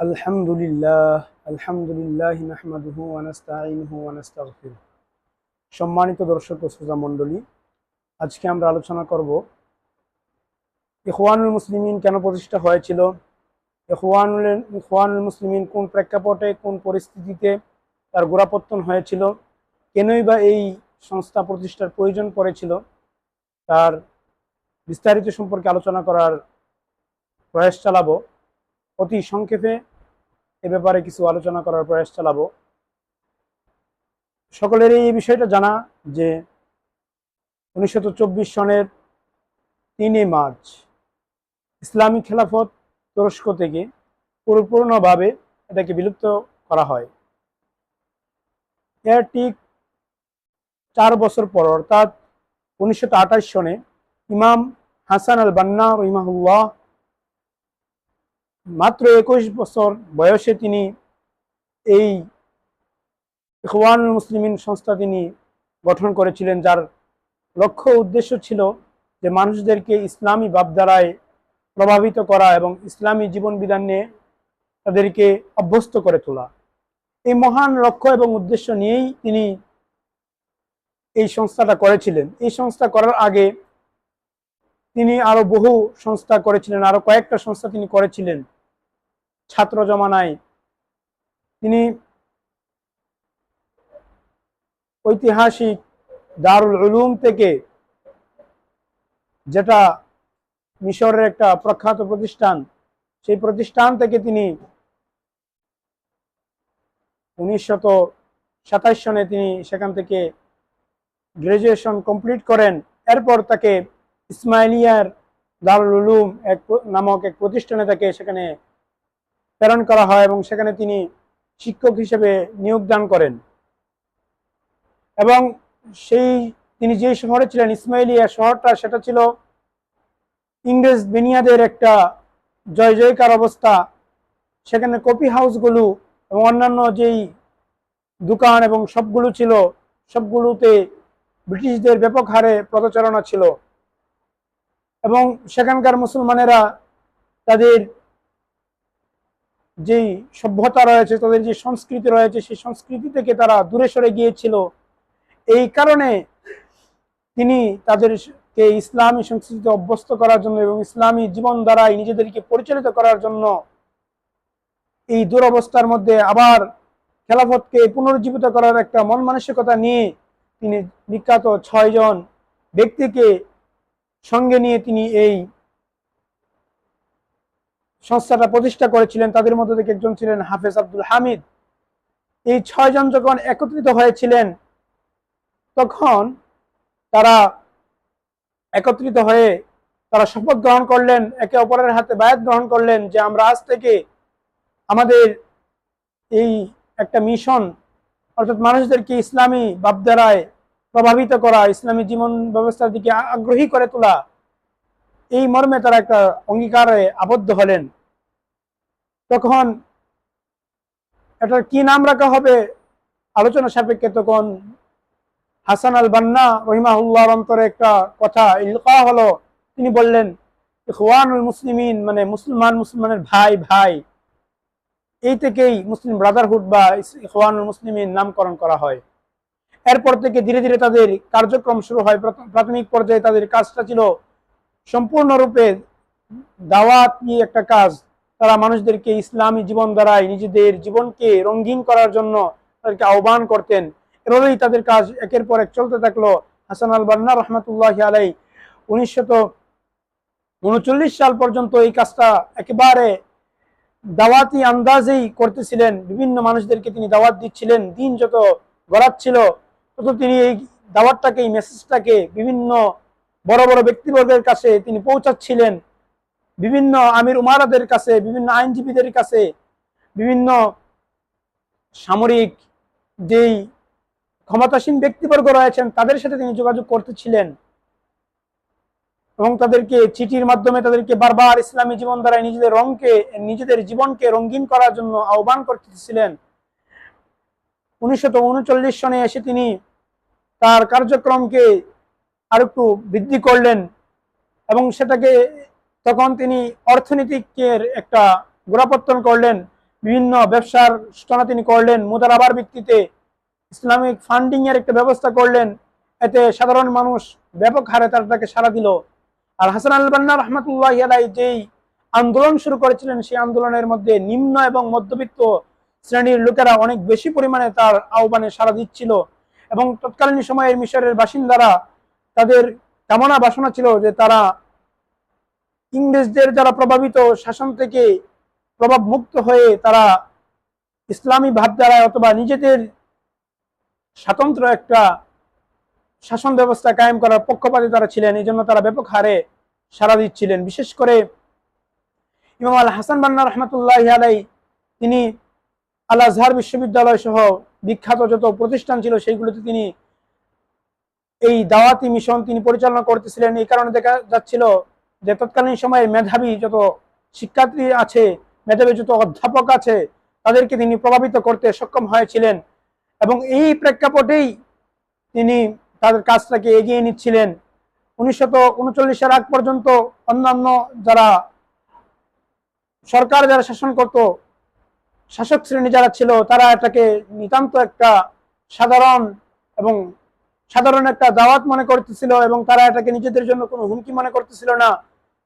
الحمد لله الحمد لله نحمده ونستعينه ونستغفره সম্মানিত দর্শক ও শ্রোতা মণ্ডলী আজকে আমরা আলোচনা করব ইখওয়ানুল মুসলিমিন কেন প্রতিষ্ঠা হয়েছিল ইখওয়ানুল ইখওয়ানুল মুসলিমিন কোন প্রেক্ষাপটে কোন পরিস্থিতিতে তার গোড়াপত্তন হয়েছিল কেনই বা এই সংস্থা প্রতিষ্ঠার প্রয়োজন পড়েছিল তার বিস্তারিত সম্পর্কে আলোচনা করার প্রয়াস চালাবো অতি সংক্ষেপে এ ব্যাপারে কিছু আলোচনা করার প্রয়াস চালাবো। সকলেরই এই বিষয়টা জানা যে উনিশশো সনের তিনই মার্চ ইসলামী খেলাফত তুরস্ক থেকে পরিপূর্ণভাবে এটাকে বিলুপ্ত করা হয়। এর ঠিক চার বছর পর, অর্থাৎ উনিশশো সনে ইমাম হাসান আল বান্না রহিমাহুল্লাহ মাত্র একুশ বছর বয়সে তিনি এই ইখওয়ানুল মুসলিমিন সংস্থা তিনি গঠন করেছিলেন, যার লক্ষ্য উদ্দেশ্য ছিল যে মানুষদেরকে ইসলামী ভাবধারায় প্রভাবিত করা এবং ইসলামী জীবন বিধান নিয়ে তাদেরকে অভ্যস্ত করে তোলা। এই মহান লক্ষ্য এবং উদ্দেশ্য নিয়েই তিনি এই সংস্থাটা করেছিলেন। এই সংস্থা করার আগে তিনি আরও বহু সংস্থা করেছিলেন, আরও কয়েকটা সংস্থা তিনি করেছিলেন। ছাত্র জমানায়। তিনি ঐতিহাসিক দারুল উলুম থেকে যেটা মিশরের একটা প্রখ্যাত প্রতিষ্ঠান, সেই প্রতিষ্ঠান থেকে তিনি উনিশশত সাতাশ সনে তিনি সেখান থেকে গ্রাজুয়েশন কমপ্লিট করেন। এরপর তাকে ইসমাইলিয়ার দারুল উলুম এক নামক এক প্রতিষ্ঠানে তাকে সেখানে প্রেরণ করা হয় এবং সেখানে তিনি শিক্ষক হিসেবে নিয়োগ দান করেন। এবং সেই তিনি যে শহরে ছিলেন, ইসমাইলিয়া শহরটা সেটা ছিল ইংরেজ বেনিয়াদের একটা জয় জয়কার অবস্থা। সেখানে কপি হাউসগুলো এবং অন্যান্য যেই দোকান এবং সবগুলো ছিল, সবগুলোতে ব্রিটিশদের ব্যাপক হারে প্রচারণা ছিল। এবং সেখানকার মুসলমানেরা তাদের যেই সভ্যতা রয়েছে, তাদের যে সংস্কৃতি রয়েছে, সেই সংস্কৃতি থেকে তারা দূরে সরে গিয়েছিল। এই কারণে তিনি তাদেরকে ইসলামী সংস্কৃতিতে অভ্যস্ত করার জন্য এবং ইসলামী জীবন দ্বারাই নিজেদেরকে পরিচালিত করার জন্য এই দুরবস্থার মধ্যে আবার খেলাফতকে পুনরুজ্জীবিত করার একটা মন মানসিকতা নিয়ে তিনি বিখ্যাত ছয়জন ব্যক্তিকে সঙ্গে নিয়ে তিনি এই সংস্থাটা প্রতিষ্ঠা করেছিলেন। তাদের মধ্যে থেকে একজন ছিলেন হাফেজ আব্দুল হামিদ। এই ছয়জন যখন একত্রিত হয়েছিলেন, তখন তারা একত্রিত হয়ে তারা শপথ গ্রহণ করলেন, একে অপরের হাতে বায়াত গ্রহণ করলেন যে আমরা আজ থেকে আমাদের এই একটা মিশন, অর্থাৎ মানুষদেরকে ইসলামী ভাবধারায় প্রভাবিত করা, ইসলামী জীবন ব্যবস্থার দিকে আগ্রহী করে তোলা, এই মর্মে তারা একটা অঙ্গীকারে আবদ্ধ হলেন। তখন এটার কি নাম রাখা হবে? আলোচনা সাপেক্ষে তখন হাসান আল বান্না রহিমাহুল্লাহর অন্তরে একটা কথা ইলকা হলো। তিনি বললেন, ইখওয়ানুল মুসলিমিন মানে মুসলমান মুসলমানের ভাই ভাই। এই থেকেই মুসলিম ব্রাদারহুড বা ইখওয়ানুল মুসলিমিন নামকরণ করা হয়। এরপর থেকে ধীরে ধীরে তাদের কার্যক্রম শুরু হয়। প্রাথমিক পর্যায়ে তাদের কাজটা ছিল সম্পূর্ণরূপে দাওয়াত নিয়ে একটা কাজ। তারা মানুষদেরকে ইসলামী জীবন দ্বারাই নিজেদের জীবনকে রঙিন করার জন্য তাদেরকে আহ্বান করতেন। এভাবেই তাদের কাজ একের পর এক চলতে থাকল। হাসান আল বান্না রহমতুল্লাহ আলাই উনিশশত উনচল্লিশ সাল পর্যন্ত এই কাজটা একেবারে দাওয়াতি আন্দাজেই করতেছিলেন। বিভিন্ন মানুষদেরকে তিনি দাওয়াত দিচ্ছিলেন। দিন যত গড়াচ্ছিল তত তিনি এই দাওয়াতটাকে, এই মেসেজটাকে বিভিন্ন বড় বড় ব্যক্তিবর্গের কাছে তিনি পৌঁছাচ্ছিলেন। বিভিন্ন আমির উমারাদের কাছে, বিভিন্ন আইনজীবীদের কাছে, বিভিন্ন সামরিক যেই ক্ষমতাসীন ব্যক্তিবর্গ রয়েছেন, তাদের সাথে তিনি যোগাযোগ করতেছিলেন। এবং তাদেরকে চিঠির মাধ্যমে তাদেরকে বারবার ইসলামী জীবন দ্বারা নিজেদের রংকে নিজেদের জীবনকে রঙিন করার জন্য আহ্বান করতেছিলেন। উনিশশো উনচল্লিশ সনে এসে তিনি তার কার্যক্রমকে আর একটু বৃদ্ধি করলেন এবং সেটাকে তখন তিনি অর্থনীতিকের একটা গোড়াপত্তন করলেন, বিভিন্ন ব্যবসার সূচনা তিনি করলেন মুদারাবার ভিত্তিতে ইসলামিক ফান্ডিং এর একটা ব্যবস্থা করলেন, এতে সাধারণ মানুষ ব্যাপক হারে তার তাকে সাড়া দিল। আর হাসান আল বান্না রহমতুল্লাহ আলাই যেই আন্দোলন শুরু করেছিলেন, সেই আন্দোলনের মধ্যে নিম্ন এবং মধ্যবিত্ত শ্রেণির লোকেরা অনেক বেশি পরিমাণে তার আহ্বানে সাড়া দিচ্ছিল এবং তৎকালীন সময়ের মিশরের বাসিন্দারা তাদের কামনা বাসনা ছিল যে তারা ইংরেজদের যারা প্রভাবিত শাসন থেকে প্রভাব মুক্ত হয়ে তারা ইসলামী ভাবধারায় অথবা নিজেদের স্বাতন্ত্র একটা শাসন ব্যবস্থা কায়েম করার পক্ষপাতী তারা ছিলেন, এই জন্য তারা ব্যাপক হারে সাড়া দিচ্ছিলেন। বিশেষ করে ইমাম আল হাসান বান্না রহমতুল্লাহ আলাই তিনি আল আজহার বিশ্ববিদ্যালয় সহ বিখ্যাত যত প্রতিষ্ঠান ছিল, সেইগুলোতে তিনি এই দাওয়াতি মিশন তিনি পরিচালনা করতেছিলেন। এই কারণে দেখা যাচ্ছিল যে তৎকালীন সময়ে মেধাবী যত শিক্ষার্থী আছে, মেধাবী যত অধ্যাপক আছে, তাদেরকে তিনি প্রভাবিত করতে সক্ষম হয়েছিলেন এবং এই প্রেক্ষাপটেই তিনি তাদের কাজটাকে এগিয়ে নিচ্ছিলেন। উনিশশত উনচল্লিশের আগ পর্যন্ত অন্যান্য যারা সরকার যারা শাসন করত শাসক শ্রেণি যারা ছিল, তারা এটাকে নিতান্ত একটা সাধারণ এবং সাধারণ একটা দাওয়াত মনে করতেছিল এবং তারা এটাকে নিজেদের জন্য কোনো হুমকি মনে করতেছিল না।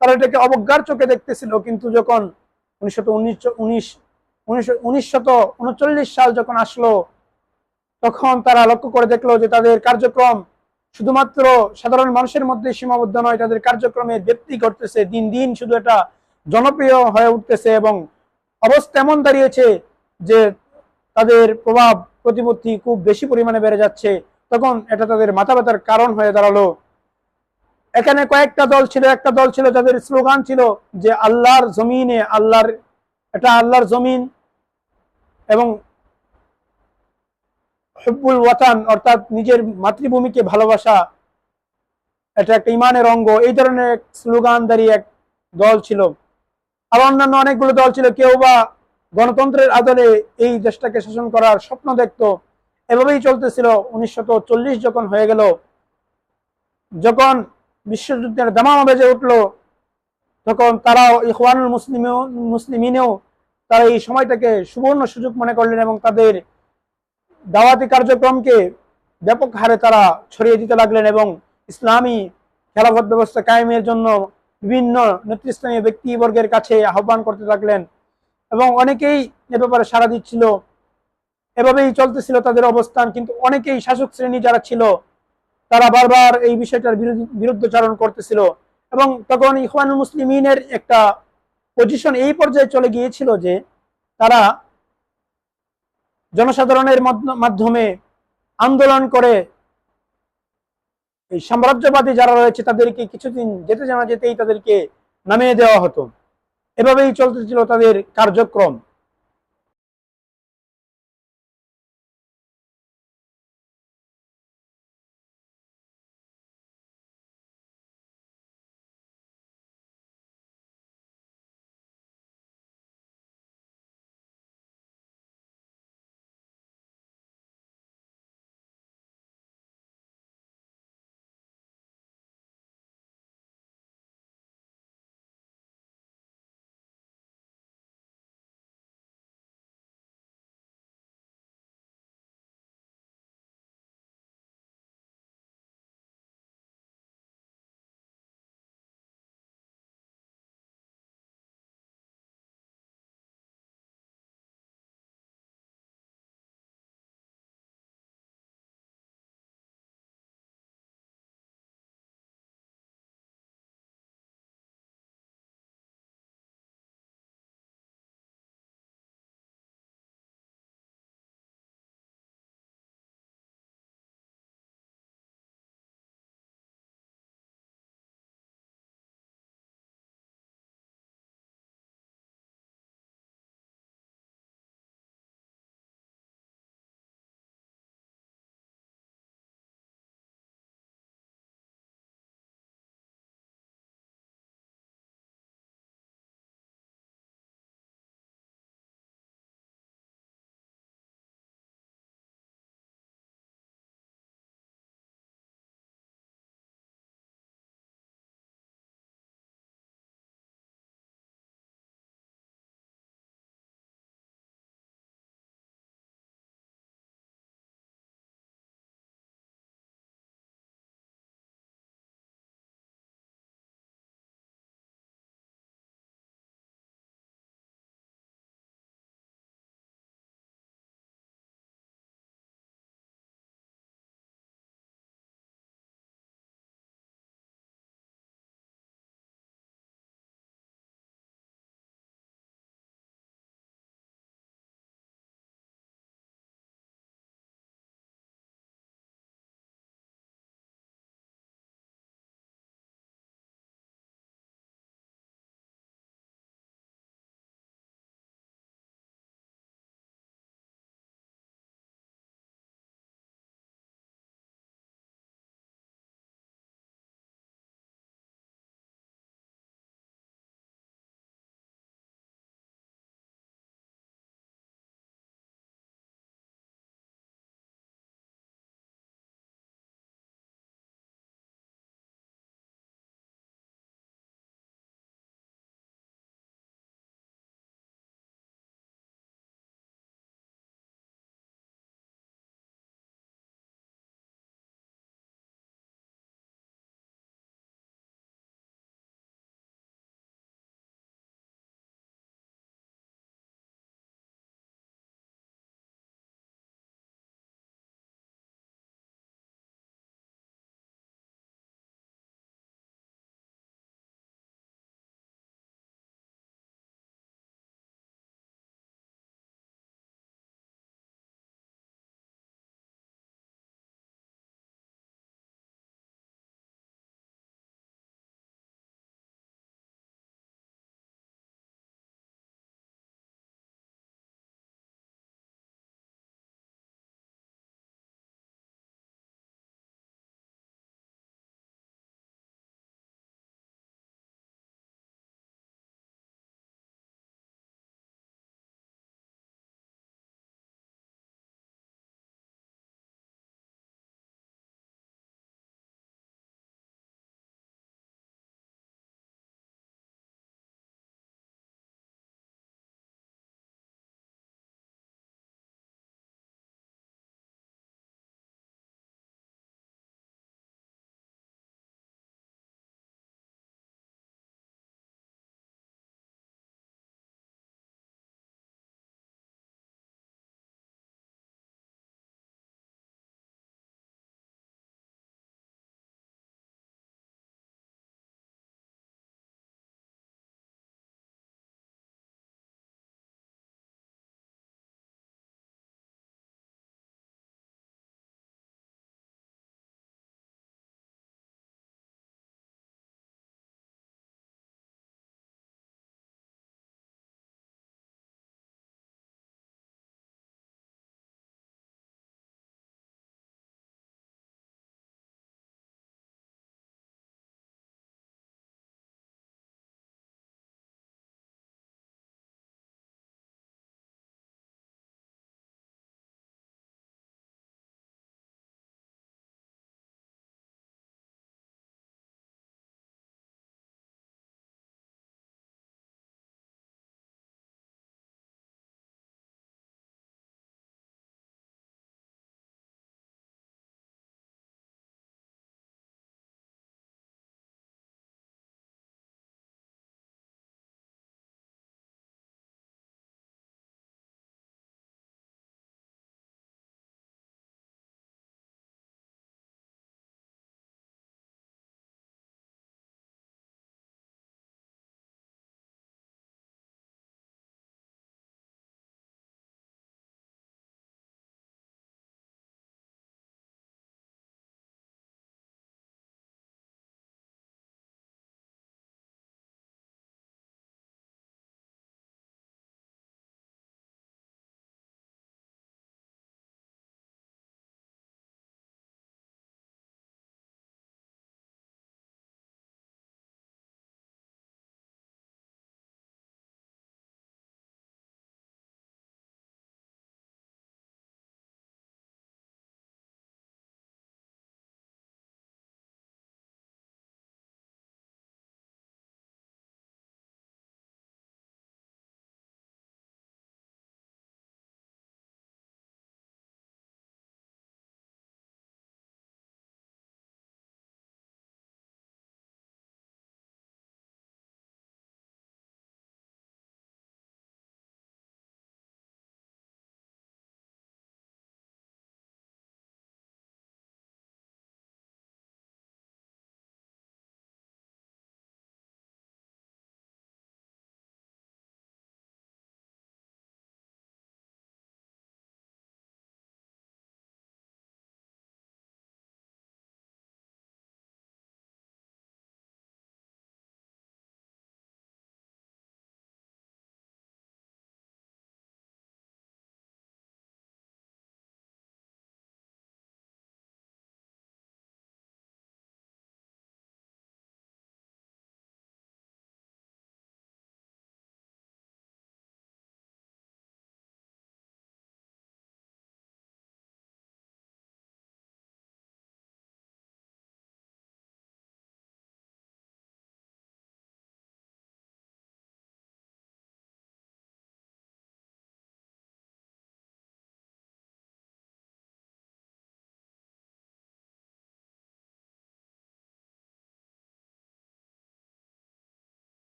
তারা এটাকে অবজ্ঞার চোখে দেখতেছিল, কিন্তু যখন উনিশশো সাল যখন আসলো, তখন তারা লক্ষ্য করে দেখল যে তাদের কার্যক্রম শুধুমাত্র সাধারণ মানুষের মধ্যে সীমাবদ্ধ নয়, তাদের কার্যক্রমে ব্যক্তি ঘটতেছে, দিন দিন শুধু এটা জনপ্রিয় হয়ে উঠতেছে এবং অবস্থা এমন দাঁড়িয়েছে যে তাদের প্রভাব প্রতিপত্তি খুব বেশি পরিমাণে বেড়ে যাচ্ছে। তখন এটা তাদের মাথা ব্যথার কারণ হয়ে দাঁড়াল। এখানে কয়েকটা দল ছিল, একটা দল ছিল যাদের স্লোগান ছিল যে আল্লাহর জমিনে আল্লাহর, এটা আল্লাহর জমিন এবং হব্বুল ওয়াতান অর্থাৎ নিজের মাতৃভূমিকে ভালোবাসা, এটা একটা ইমানের অঙ্গ। এই ধরনের এক স্লোগানদারি এক দল ছিল। আর অন্যান্য অনেকগুলো দল ছিল, কেউ বা গণতন্ত্রের আদলে এই দেশটাকে শাসন করার স্বপ্ন দেখতো। এভাবেই চলতেছিল চল্লিশ যখন হয়ে গেল। যখন বিশ্বযুদ্ধের দামামা বেজে উঠল, তখন তারাও ইখওয়ানুল মুসলিম মুসলিমিনেও তারা এই সময়টাকে সুবর্ণ সুযোগ মনে করলেন এবং তাদের দাওয়াতি কার্যক্রমকে ব্যাপক হারে তারা ছড়িয়ে দিতে লাগলেন এবং ইসলামী খেলাফত ব্যবস্থা কায়েমের জন্য বিভিন্ন নেতৃস্থানীয় ব্যক্তিবর্গের কাছে আহ্বান করতে থাকলেন। এবং অনেকেই এ ব্যাপারে সাড়া দিচ্ছিল। এভাবেই চলতেছিল তাদের অবস্থান, কিন্তু অনেকেই শাসক শ্রেণি যারা ছিল, তারা বারবার এই বিষয়টার বিরুদ্ধচারণ করতেছিল। এবং তখন ইখওয়ানুল মুসলিমিনের একটা পজিশন এই পর্যায়ে চলে গিয়েছিল যে, তারা জনসাধারণের মাধ্যমে আন্দোলন করে এই সাম্রাজ্যবাদী যারা রয়েছে, তাদেরকে কিছুদিন যেতে জানা যেতেই তাদেরকে নামিয়ে দেওয়া হতো। এভাবেই চলতেছিল তাদের কার্যক্রম।